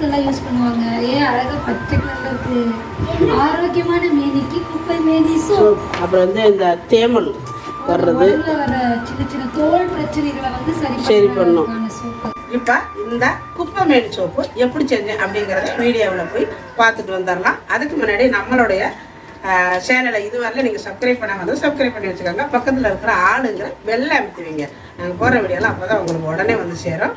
எதுக்கெல்லாம் யூஸ் பண்ணுவாங்க. ஏன் அழகா பச்சை கலர்ல இருக்கு? ஆரோக்கியமான மேனிக்கு குப்பை மேனி சோப் அப்புறம் வந்து இந்த தேமல் வர்றது. வர சின்ன சின்ன தோல் பிரச்சனைகளை வந்து சரி சரி பண்ணும். இப்போ இந்த குப்பை மேடு சோப்பு எப்படி செஞ்சேன் அப்படிங்கிறத வீடியோவில் போய் பார்த்துட்டு வந்துடலாம். அதுக்கு முன்னாடி நம்மளுடைய சேனலை இதுவரையிலும் நீங்கள் சப்ஸ்கிரைப் பண்ணாமல் சப்ஸ்கிரைப் பண்ணி வச்சுக்கோங்க. பக்கத்தில் இருக்கிற ஆளுங்கிற வெள்ளை அமைத்துவீங்க நாங்கள் போகிற வீடியோலாம் அப்போ தான் உங்களுக்கு உடனே வந்து சேரும்.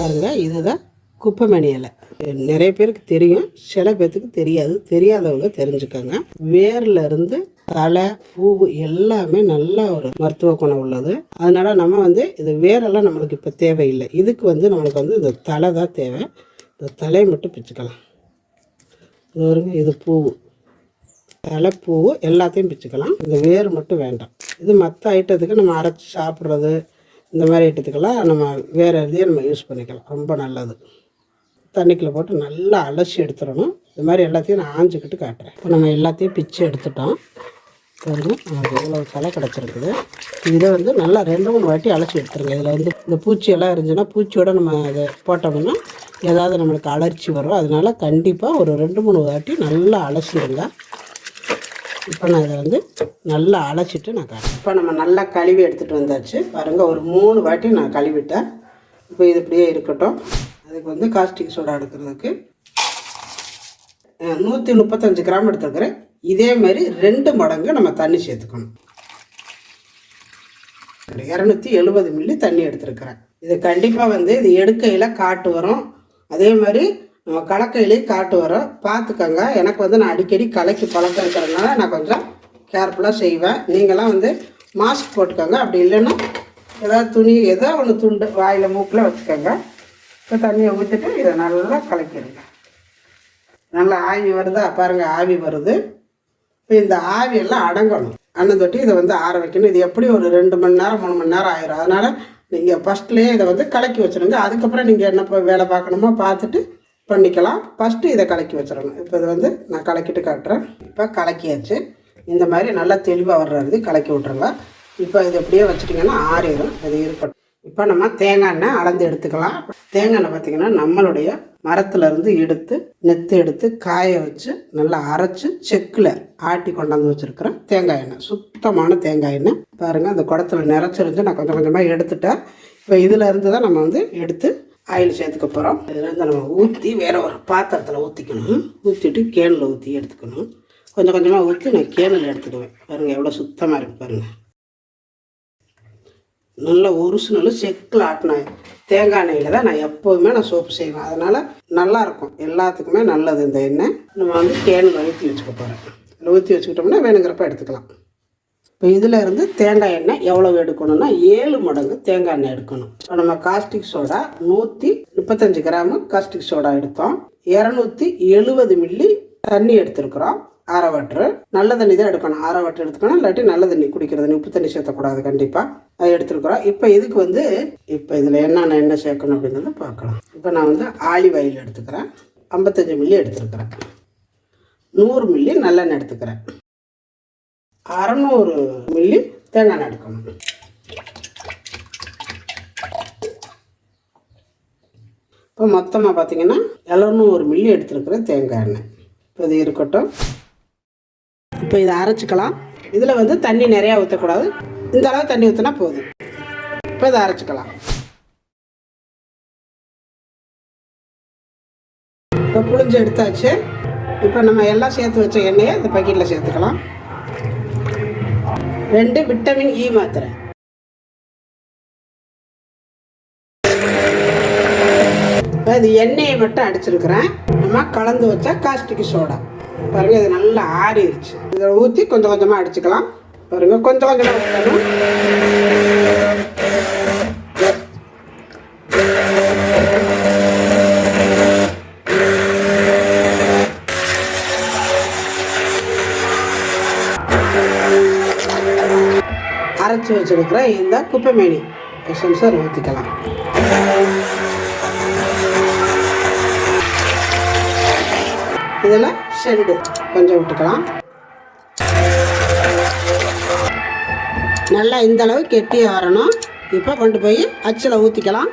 பாருங்க இதுதான் குப்பைமணி இலை. நிறைய பேருக்கு தெரியும் சில பேர்த்துக்கு தெரியாது. தெரியாதவங்க தெரிஞ்சுக்கோங்க. வேர்ல இருந்து தலை பூவு எல்லாமே நல்ல ஒரு மருத்துவ குணம் உள்ளது. அதனால நம்ம வந்து இது வேரெல்லாம் நம்மளுக்கு இப்போ தேவையில்லை. இதுக்கு வந்து நம்மளுக்கு வந்து இந்த தலை தான் தேவை. இந்த தலையை மட்டும் பிச்சுக்கலாம். இது வருங்க இது பூவு எல்லாத்தையும் பிச்சுக்கலாம். இந்த வேர் மட்டும் வேண்டாம். இது மற்ற ஐட்டத்துக்கு நம்ம அரைச்சி சாப்பிட்றது இந்த மாதிரி ஐட்டத்துக்கெல்லாம் நம்ம வேறு இதையும் நம்ம யூஸ் பண்ணிக்கலாம். ரொம்ப நல்லது. தண்ணிக்குள்ளே போட்டு நல்லா அலசி எடுத்துடணும். இந்த மாதிரி எல்லாத்தையும் நான் ஆஞ்சிக்கிட்டு காட்டுறேன். இப்போ நம்ம எல்லாத்தையும் பிச்சு எடுத்துட்டோம். வந்து நமக்கு இவ்வளோ தலை கிடச்சிருக்குது. இதை வந்து நல்லா ரெண்டு மூணு வாட்டி அலசி எடுத்துருங்க. இதில் வந்து இந்த பூச்சியெல்லாம் இருந்துச்சுன்னா பூச்சியோட நம்ம அதை போட்டோம்னா ஏதாவது நம்மளுக்கு அலர்ச்சி வரும். அதனால கண்டிப்பாக ஒரு ரெண்டு மூணு வாட்டி நல்லா அலசிடுங்க. இப்போ நான் இதை வந்து நல்லா அழைச்சிட்டு நான் காட்டுறேன். இப்போ நம்ம நல்லா கழுவி எடுத்துகிட்டு வந்தாச்சு. பாருங்கள் ஒரு மூணு வாட்டி நான் கழுவிட்டேன். இப்போ இது இப்படியே இருக்கட்டும். அதுக்கு வந்து காஸ்டிக் சோடா எடுக்கிறதுக்கு. நூற்றி முப்பத்தஞ்சு கிராம் எடுத்துருக்குறேன். இதே மாதிரி ரெண்டு மடங்கு நம்ம தண்ணி சேர்த்துக்கணும். இரநூத்தி எழுபது மில்லி தண்ணி எடுத்துருக்குறேன். இது கண்டிப்பாக வந்து இது எடுக்கையில் காட்டு வரும். அதே மாதிரி நம்ம கலக்கையிலையும் காட்டு வரும் பார்த்துக்கோங்க. எனக்கு வந்து நான் அடிக்கடி கலக்கி பழக்கம் இருக்கிறதுனால நான் கொஞ்சம் கேர்ஃபுல்லாக செய்வேன். நீங்களாம் வந்து மாஸ்க் போட்டுக்கோங்க. அப்படி இல்லைன்னா ஏதாவது துணி ஏதோ ஒன்று துண்டு வாயில் மூக்கில் வச்சுக்கோங்க. இப்போ தண்ணியை ஊற்றிட்டு இதை நல்லா கலக்கிடுங்க. நல்லா ஆவி வருதா? பாருங்க ஆவி வருது. இப்போ இந்த ஆவியெல்லாம் அடங்கணும். அண்ணன் தொட்டி இதை வந்து ஆற வைக்கணும். இது எப்படி ஒரு ரெண்டு மணி நேரம் மூணு மணி நேரம் ஆயிரும். அதனால் நீங்கள் ஃபஸ்ட்லேயே இதை வந்து கலக்கி வச்சிருங்க. அதுக்கப்புறம் நீங்கள் என்ன வேலை பார்க்கணுமோ பார்த்துட்டு பண்ணிக்கலாம். ஃபஸ்ட்டு இதை கலக்கி வச்சிடணும். இப்போ இது வந்து நான் கலக்கிட்டு காட்டுறேன். இப்போ கலக்கியாச்சு. இந்த மாதிரி நல்லா தெளிவாக வர்றது கலக்கி விட்ருங்க இப்போ இது எப்படியே வச்சுட்டிங்கன்னா ஆறிடும். அது இருக்கட்டும் இப்போ நம்ம தேங்காய் எண்ணெய் அளந்து எடுத்துக்கலாம். தேங்காய் எண்ணெய் பார்த்திங்கன்னா நம்மளுடைய மரத்துலேருந்து எடுத்து நெத்து எடுத்து காய வச்சு நல்லா அரைச்சு செக்கில் ஆட்டி கொண்டாந்து வச்சுருக்கிறேன். தேங்காய் எண்ணெய். சுத்தமான தேங்காய் எண்ணெய். பாருங்கள் அந்த குடத்தில் நிறச்சிருந்து நான் கொஞ்சம் கொஞ்சமாக எடுத்துட்டேன். இப்போ இதில் இருந்து தான் நம்ம வந்து எடுத்து ஆயில் சேர்த்துக்க போகிறோம் இதில் நம்ம ஊற்றி வேறு ஒரு பாத்திரத்தில் ஊற்றிக்கணும் ஊற்றிட்டு கேனில் ஊற்றி எடுத்துக்கணும். கொஞ்சம் கொஞ்சமாக ஊற்றி நான் கேனில் எடுத்துக்குவேன். பாருங்கள் எவ்வளோ சுத்தமாக இருக்குது பாருங்கள் நல்ல ஒரிஜினல் செக்கில் ஆட்டின தேங்காய் எண்ணெயில் தான் நான் எப்போதுமே நான் சோப்பு செய்வேன். அதனால் நல்லா இருக்கும். எல்லாத்துக்குமே நல்லது இந்த எண்ணெய். நம்ம வந்து கேனில் ஊற்றி வச்சுக்க போகிறேன் ஊற்றி வச்சுக்கிட்டோம்னா வேணுங்கிறப்ப எடுத்துக்கலாம். இப்போ இதில் இருந்து தேங்காய் எண்ணெய் எவ்வளவு எடுக்கணும்னா ஏழு மடங்கு தேங்காய் எண்ணெய் எடுக்கணும். இப்போ நம்ம காஸ்டிக் சோடா நூற்றி முப்பத்தஞ்சு கிராமு காஸ்டிக் சோடா எடுத்தோம். இரநூத்தி எழுபது மில்லி தண்ணி எடுத்திருக்கிறோம். அரை வாட்டரு நல்ல தண்ணி தான் எடுக்கணும். அரை வாட்டர் எடுத்துக்கணும். இல்லாட்டி நல்ல தண்ணி குடிக்கிற தண்ணி உப்பு தண்ணி சேர்த்தக்கூடாது கண்டிப்பாக அது எடுத்துருக்குறோம். இப்போ இதுக்கு வந்து இப்போ இதில் என்னென்ன எண்ணெய் சேர்க்கணும் அப்படின்றத பார்க்கலாம். இப்போ நான் வந்து ஆலிவ் ஆயில் எடுத்துக்கிறேன். ஐம்பத்தஞ்சு மில்லி எடுத்துருக்கிறேன். நூறு மில்லி நல்லெண்ணெய் எடுத்துக்கிறேன். அறநூறு மில்லி தேங்காய் எடுக்கணும். இப்போ மொத்தமாக பார்த்தீங்கன்னா எழுநூறு மில்லி எடுத்துருக்குறேன் தேங்காய் எண்ணெய். இப்போ இது இருக்கட்டும். இப்போ இதை அரைச்சிக்கலாம். இதில் வந்து தண்ணி நிறையா ஊற்றக்கூடாது. இந்த அளவு தண்ணி ஊற்றினா போதும். இப்போ இதை அரைச்சிக்கலாம். இப்போ புளிஞ்சு எடுத்தாச்சு. இப்போ நம்ம எல்லாம் சேர்த்து வச்ச எண்ணெயை இந்த பக்கெட்டில் சேர்த்துக்கலாம். ரெண்டு விட்டமின் இ மாத்திரை. அது எண்ணெயை மட்டும் அடிச்சிருக்கிறேன். நம்ம கலந்து வச்சா காஸ்டிக் சோடா. பாருங்க இது நல்லா ஆறிடுச்சு இதில் ஊற்றி கொஞ்சம் கொஞ்சமாக அடிச்சுக்கலாம். பாருங்க கொஞ்சம் கொஞ்சமாக அரைச்சி வச்சுருக்கிற இந்த குப்பைமேனி. எசன்ஸை ஊற்றிக்கலாம் இதில் செண்டு கொஞ்சம் விட்டுக்கலாம். நல்லா இந்த அளவு கெட்டியாக வரணும் இப்போ கொண்டு போய் அச்சில் ஊற்றிக்கலாம்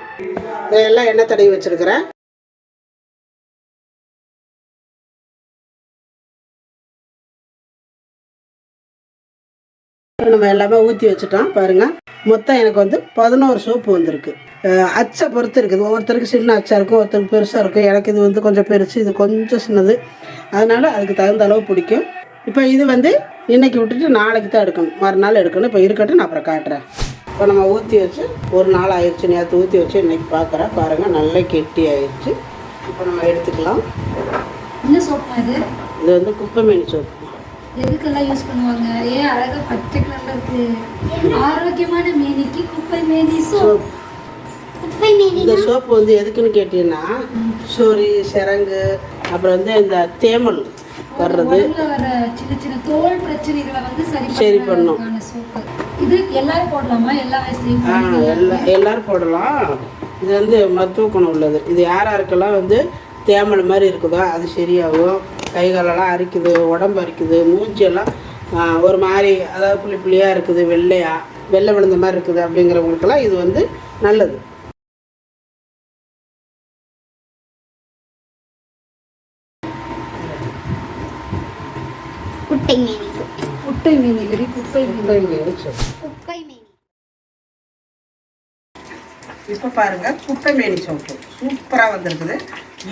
இதெல்லாம் எண்ணெய் தடவி வச்சுருக்கிறேன். நம்ம எல்லாமே ஊற்றி வச்சுட்டோம் பாருங்கள் மொத்தம் எனக்கு வந்து பதினோரு சோப்பு வந்திருக்கு. அச்சை பொறுத்து இருக்குது. ஒவ்வொருத்தருக்கு சின்ன அச்சா இருக்கும் ஒருத்தருக்கு பெருசாக இருக்கும். எனக்கு இது வந்து கொஞ்சம் பெருசு இது கொஞ்சம் சின்னது. அதனால் அதுக்கு தகுந்த அளவு பிடிக்கும். இப்போ இது வந்து இன்னைக்கு விட்டுட்டு நாளைக்கு தான் எடுக்கணும். மறுநாள் எடுக்கணும். இப்போ இருக்கட்டும் நான் அப்புறம் காட்டுறேன். இப்போ நம்ம ஊற்றி வச்சு ஒரு நாள் ஆயிடுச்சு நேற்று ஊற்றி வச்சு இன்னைக்கு பார்க்குறேன் பாருங்கள் நல்லா கெட்டி ஆயிடுச்சு. இப்போ நம்ம எடுத்துக்கலாம். என்ன சோப்பு இது வந்து குப்பைமேனி சோப்பு. எதுக்கெல்லாம் யூஸ் பண்ணுவாங்க? ஏன் அழகா பச்சை கலர்ல இருக்கு? ஆரோக்கியமான மேனிக்கு குப்பை மேனி சோப் சோப் இந்த சோப்பு வந்து எதுக்குன்னு கேட்டீங்கன்னா சொறி சிரங்கு அப்புறம் வந்து இந்த தேமல் வர்றது. வர சின்ன சின்ன தோல் பிரச்சனைகளை வந்து சரி சரி பண்ணும். இது எல்லாரும் போடலாமா? எல்லா வயசுலயும் எல்லா எல்லாரும் போடலாம். இது வந்து மருத்துவ குணம் உள்ளது. இது யார் யாருக்கெல்லாம் வந்து தேமல் மாதிரி இருக்குதோ அது சரியாகும். கை காலெல்லாம் அரிக்குது உடம்பு அரிக்குது மூஞ்சியெல்லாம் ஒரு மாதிரி அதாவது புள்ளி புள்ளியாக இருக்குது வெள்ளையா வெள்ளை விழுந்த மாதிரி இருக்குது அப்படிங்கிறவங்களுக்கெல்லாம் இது வந்து நல்லது. குட்டை மேனி. குட்டை மேனிகரி குப்பை மேனி. குப்பைமேனி சோப்பு குப்பை மேனி. இப்போ சோப்பு சூப்பராக வந்திருக்குது.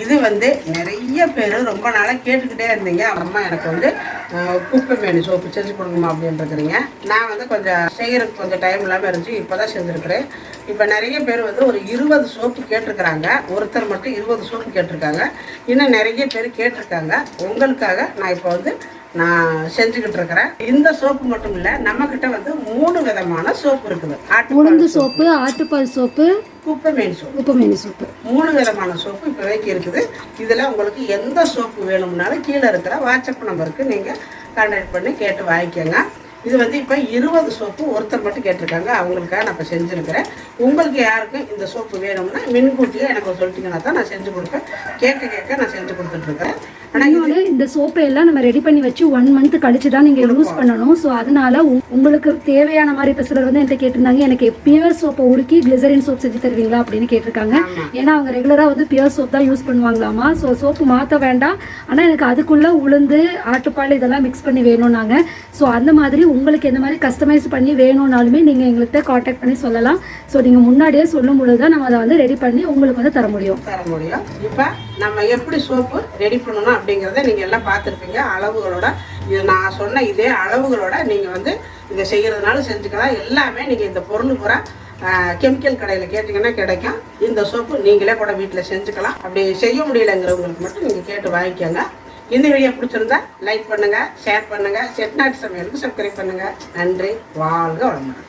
இது வந்து நிறைய பேர் ரொம்ப நாளாக கேட்டுக்கிட்டே இருந்தீங்க. அம்மா எனக்கு வந்து அஹ், குப்பைமேனி சோப்பு செஞ்சு கொடுங்கம்மா அப்படின்னு இருக்கிறீங்க. நான் வந்து கொஞ்சம் செய்கிறதுக்கு கொஞ்சம் டைம் இல்லாமல் இருந்துச்சு. இப்போ தான் செஞ்சுருக்கிறேன். இப்போ நிறைய பேர் வந்து ஒரு இருபது சோப்பு கேட்டிருக்கிறாங்க. ஒருத்தர் மட்டும் இருபது சோப்பு கேட்டிருக்காங்க. இன்னும் நிறைய பேர் கேட்டிருக்காங்க. உங்களுக்காக நான் இப்போ வந்து நான் செஞ்சுக்கிட்டு இருக்கிறேன். இந்த சோப்பு மட்டும் இல்லை நம்மக்கிட்ட வந்து மூணு விதமான சோப்பு இருக்குது. உளுந்து சோப்பு ஆட்டுப்பால் சோப்பு குப்பைமேனி சோப்பு. மேனி சோப்பு. மூணு விதமான சோப்பு இப்போதைக்கு இருக்குது. இதில் உங்களுக்கு எந்த சோப்பு வேணும்னாலும் கீழே இருக்கிற வாட்ஸ்அப் நம்பருக்கு நீங்கள் கான்டாக்ட் பண்ணி கேட்டு வாங்கிக்கோங்க. இது வந்து இப்போ இருபது சோப்பு ஒருத்தர் மட்டும் கேட்டிருக்காங்க. அவங்களுக்காக நான் இப்போ செஞ்சுருக்கிறேன். உங்களுக்கு யாருக்கும் இந்த சோப்பு வேணும்னா முன்கூட்டியே எனக்கு சொல்லிட்டீங்கன்னா தான் நான் செஞ்சு கொடுப்பேன். கேட்க கேட்க நான் செஞ்சு கொடுத்துட்ருக்கேன் இன்னொன்று இந்த சோப்பை எல்லாம் நம்ம ரெடி பண்ணி வச்சு ஒன் மந்த் கழிச்சு தான் நீங்கள் யூஸ் பண்ணணும். ஸோ அதனால உங்களுக்கு தேவையான மாதிரி இப்போ சிலர் வந்து என்கிட்ட கேட்டிருந்தாங்க எனக்கு பியர் சோப்பை உருக்கி கிளிசரின் சோப் செஞ்சு தருவீங்களா அப்படின்னு கேட்டிருக்காங்க. ஏன்னா அவங்க ரெகுலராக வந்து பியர் சோப் தான் யூஸ் பண்ணுவாங்களாமா. ஸோ சோப்பு மாற்ற வேண்டாம். ஆனால் எனக்கு அதுக்குள்ளே உளுந்து ஆட்டுப்பால் இதெல்லாம் மிக்ஸ் பண்ணி வேணும்னாங்க. ஸோ அந்த மாதிரி உங்களுக்கு எந்த மாதிரி கஸ்டமைஸ் பண்ணி வேணும்னாலுமே நீங்கள் எங்கள்கிட்ட காண்டாக்ட் பண்ணி சொல்லலாம். ஸோ நீங்கள் முன்னாடியே சொல்லும் பொழுது தான் நம்ம அதை வந்து ரெடி பண்ணி உங்களுக்கு வந்து தர முடியும். தர முடியும். இப்போ நம்ம எப்படி சோப்பு ரெடி பண்ணணும் அப்படிங்கிறத நீங்கள் எல்லாம் பார்த்துருப்பீங்க. அளவுகளோட இது நான் சொன்ன இதே அளவுகளோட நீங்கள் வந்து இதை செய்கிறதுனால செஞ்சுக்கலாம். எல்லாமே நீங்கள் இந்த பொருள் பூரா கெமிக்கல் கடையில் கேட்டிங்கன்னா கிடைக்கும். இந்த சோப்பு நீங்களே கூட வீட்டில் செஞ்சுக்கலாம். அப்படி செய்ய முடியலைங்கிறவங்களுக்கு மட்டும் நீங்கள் கேட்டு வாங்கிக்கோங்க. இந்த வீடியோ பிடிச்சிருந்தா லைக் பண்ணுங்கள் ஷேர் பண்ணுங்கள் செட்நாட்டு சமையலுக்கு சப்ஸ்கிரைப் பண்ணுங்கள் நன்றி. வாழ்க வளமுடன்.